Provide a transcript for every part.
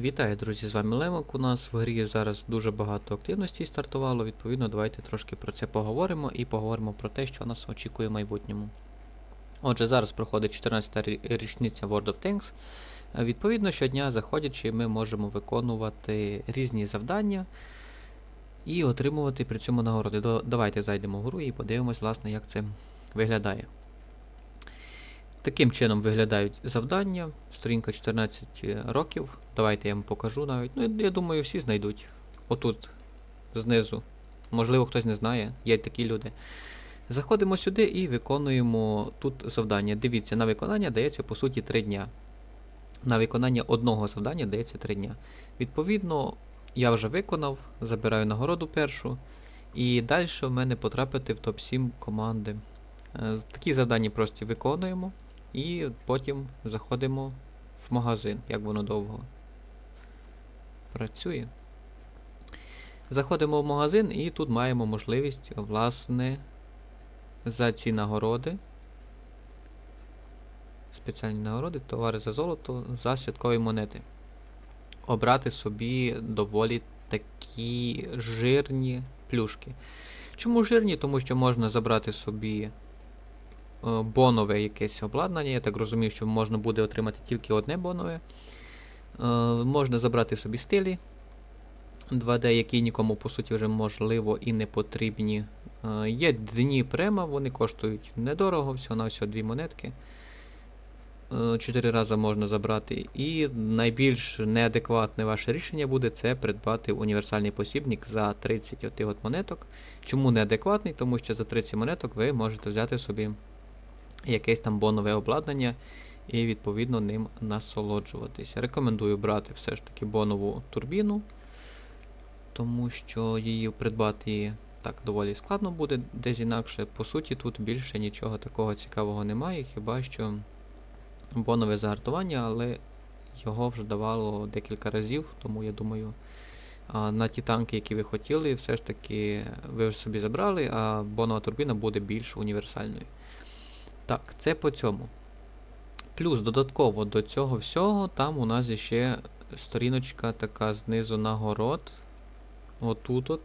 Вітаю, друзі! З вами Лемок. У нас в грі зараз дуже багато активності стартувало. Відповідно, давайте трошки про це поговоримо і поговоримо про те, що нас очікує в майбутньому. Отже, зараз проходить 14-та річниця World of Tanks. Відповідно, щодня заходячи, ми можемо виконувати різні завдання і отримувати при цьому нагороди. Давайте зайдемо в гру і подивимось, власне, як це виглядає. Таким чином виглядають завдання. Сторінка 14 років. Давайте я вам покажу навіть. Ну, я- я думаю, всі знайдуть. Отут, знизу. Можливо, хтось не знає, є такі люди. Заходимо сюди і виконуємо тут завдання. Дивіться, на виконання дається по суті 3 дня. На виконання одного завдання дається 3 дня. Відповідно, я вже виконав, забираю нагороду першу. І далі в мене потрапити в топ-7 команди. Е, Такі завдання просто виконуємо. І потім заходимо в магазин, як воно довго працює. Заходимо в магазин і тут маємо можливість, власне, за ці нагороди. Спеціальні нагороди, товари за золото, за святкові монети. Обрати собі доволі такі жирні плюшки. Чому жирні? Тому що можна забрати собі бонове якесь обладнання. Я так розумію, що можна буде отримати тільки одне бонове. Е, Можна забрати собі стилі 2D, які нікому по суті вже можливо і не потрібні. Е, Є дні према, вони коштують недорого, всього на всього дві монетки. Е, Чотири рази можна забрати. І найбільш неадекватне ваше рішення буде це придбати універсальний посібник за 30 от монеток. Чому неадекватний? Тому що за 30 монеток ви можете взяти собі якесь там бонове обладнання і відповідно ним насолоджуватися. Рекомендую брати все ж таки бонову турбіну, тому що її придбати так доволі складно буде десь інакше. По суті, тут більше нічого такого цікавого немає, хіба що бонове загартування, але його вже давало декілька разів, тому я думаю. На ті танки, які ви хотіли, все ж таки ви собі забрали, а бонова турбіна буде більш універсальною. Так, це по цьому. Плюс додатково до цього всього, там у нас ще сторіночка така знизу нагород. Отут от.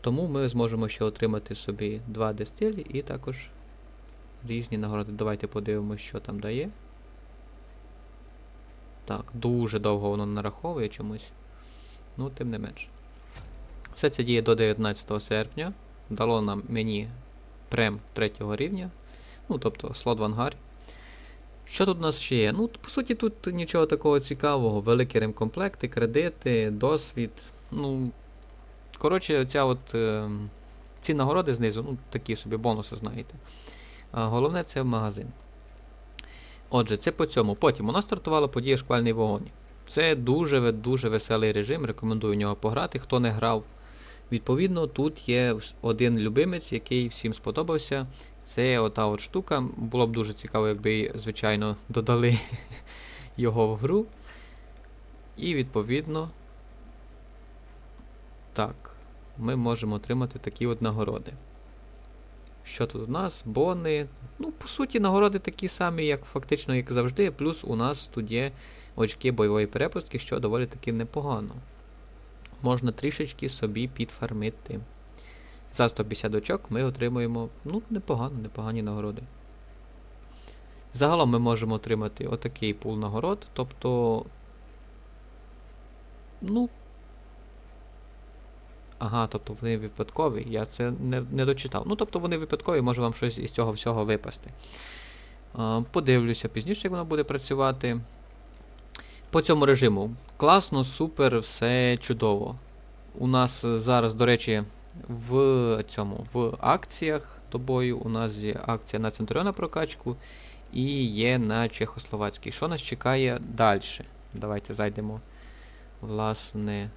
Тому ми зможемо ще отримати собі два дистилі і також різні нагороди. Давайте подивимося, що там дає. Так, дуже довго воно нараховує чомусь. Ну, тим не менш. Все це діє до 19 серпня. Дало нам мені прем 3 рівня. Ну, тобто слот в ангарі. Що тут у нас ще є? Ну, по суті, тут нічого такого цікавого. Великі ремкомплекти, кредити, досвід. Ну, коротше, оця от, е, ці нагороди знизу, ну, такі собі бонуси, знаєте. А головне це магазин. Отже, це по цьому. Потім у нас стартувала подія шквальний вогонь. Це дуже-дуже веселий режим, рекомендую в нього пограти, хто не грав. Відповідно, тут є один любимець, який всім сподобався. Це ота от штука. Було б дуже цікаво, якби, звичайно, додали його в гру. І відповідно. Так, ми можемо отримати такі от нагороди. Що тут у нас? Бони. Ну, по суті, нагороди такі самі, як фактично, як завжди. Плюс у нас тут є очки бойової перепустки, що доволі таки непогано. Можна трішечки собі підфармити. За 150 очок ми отримуємо ну, непогано, непогані нагороди. Загалом ми можемо отримати отакий пул нагород, тобто. Ну. Ага, тобто вони випадкові. Я це не, не дочитав. Ну, тобто вони випадкові, може вам щось із цього всього випасти. А, подивлюся пізніше, як воно буде працювати. По цьому режиму. Класно, супер, все чудово. У нас зараз, до речі, в цьому в акціях до бою у нас є акція на Центуріона прокачку і є на Чехословацький. Що нас чекає далі? Давайте зайдемо, власне,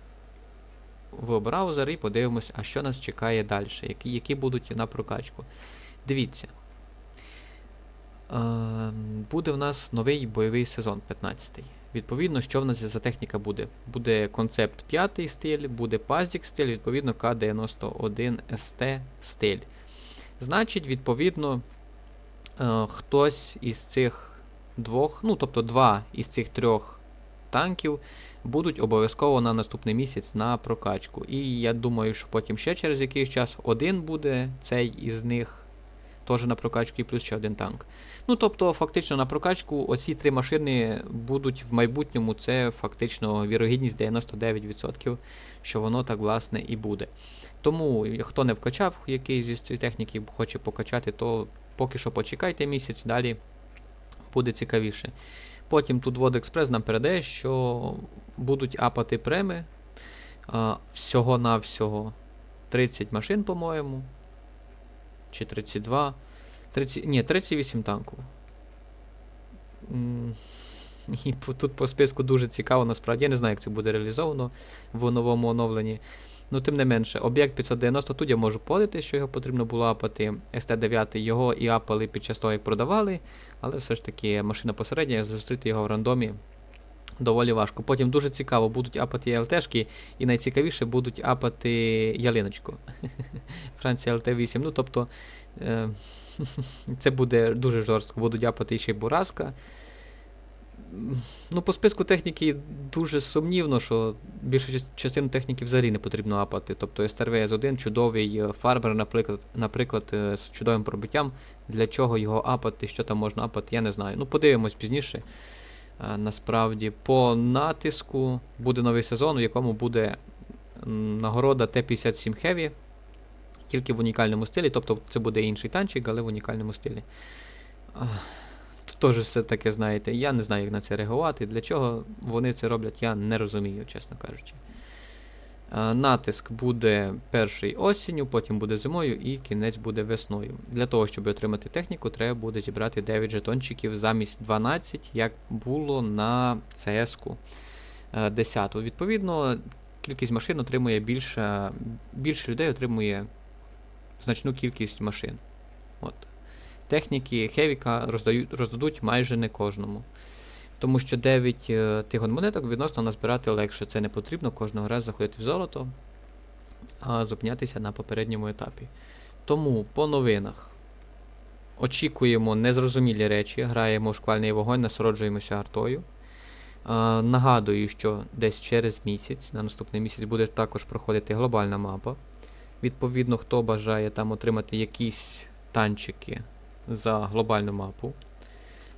в браузер і подивимось, а що нас чекає далі, які, які будуть на прокачку. Дивіться. Е, буде в нас новий бойовий сезон 15-й. Відповідно, що в нас за техніка буде? Буде концепт 5 стиль, буде пазік стиль, відповідно, К91 ST стиль. Значить, відповідно, е, хтось із цих двох, ну, тобто два із цих трьох танків будуть обов'язково на наступний місяць на прокачку. І я думаю, що потім ще через якийсь час один буде цей із них теж на прокачку і плюс ще один танк. Ну тобто, фактично на прокачку оці три машини будуть в майбутньому. Це фактично вірогідність 99%, що воно так власне і буде. Тому, хто не вкачав якийсь зі цієї техніки, хоче покачати, то поки що почекайте місяць, далі буде цікавіше. Потім тут Водекспрес нам передає, що будуть апати преми всього-навсього 30 машин, по-моєму. Чи 32. 30, ні, 38 танків. І тут по списку дуже цікаво, насправді. Я не знаю, як це буде реалізовано в новому оновленні. Ну, тим не менше, об'єкт 590 тут я можу подати, що його потрібно було апати. ST9 його і апали під час того, як продавали, але все ж таки машина посередня, зустріти його в рандомі доволі важко. Потім дуже цікаво, будуть апати ЛТшки, і найцікавіше будуть апати ялиночку. Франція ЛТ8. Ну, тобто, е, це буде дуже жорстко. Будуть апати ще й Бураска. Ну, по списку техніки дуже сумнівно, що більшу частину техніки взагалі не потрібно апати. Тобто STRV-S1, чудовий е, фарбер, наприклад, наприклад, е, з чудовим пробиттям. Для чого його апати, що там можна апати, я не знаю. Ну, подивимось пізніше. Е, Насправді, по натиску буде новий сезон, в якому буде нагорода Т-57 Heavy, тільки в унікальному стилі. Тобто це буде інший танчик, але в унікальному стилі. Тут теж все таке, знаєте, я не знаю, як на це реагувати. Для чого вони це роблять, я не розумію, чесно кажучи. Е, Натиск буде перший осінню, потім буде зимою і кінець буде весною. Для того, щоб отримати техніку, треба буде зібрати 9 жетончиків замість 12, як було на CS-ку 10. Відповідно, кількість машин отримує більше, більше людей отримує значну кількість машин. От. Техніки Хевіка роздадуть майже не кожному. Тому що 9 е, тигон монеток відносно назбирати легше. Це не потрібно кожного разу заходити в золото, а зупинятися на попередньому етапі. Тому по новинах очікуємо незрозумілі речі, граємо шквальний вогонь, насороджуємося артою. Е, нагадую, що десь через місяць, на наступний місяць, буде також проходити глобальна мапа. Відповідно, хто бажає там отримати якісь танчики за глобальну мапу.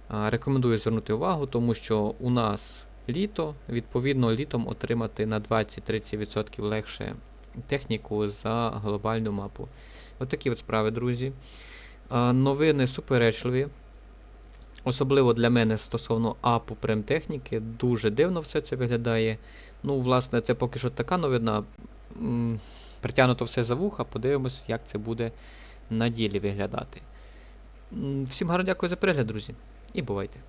Рекомендую звернути увагу, тому що у нас літо, відповідно, літом отримати на 20-30% легше техніку за глобальну мапу. Отакі от справи, друзі. Новини суперечливі. Особливо для мене стосовно апу прем-техніки. Дуже дивно все це виглядає. Ну, власне, це поки що така новина. Притягнуто все за вуха, подивимось, як це буде на ділі виглядати. Всім гарно дякую за перегляд, друзі, і бувайте!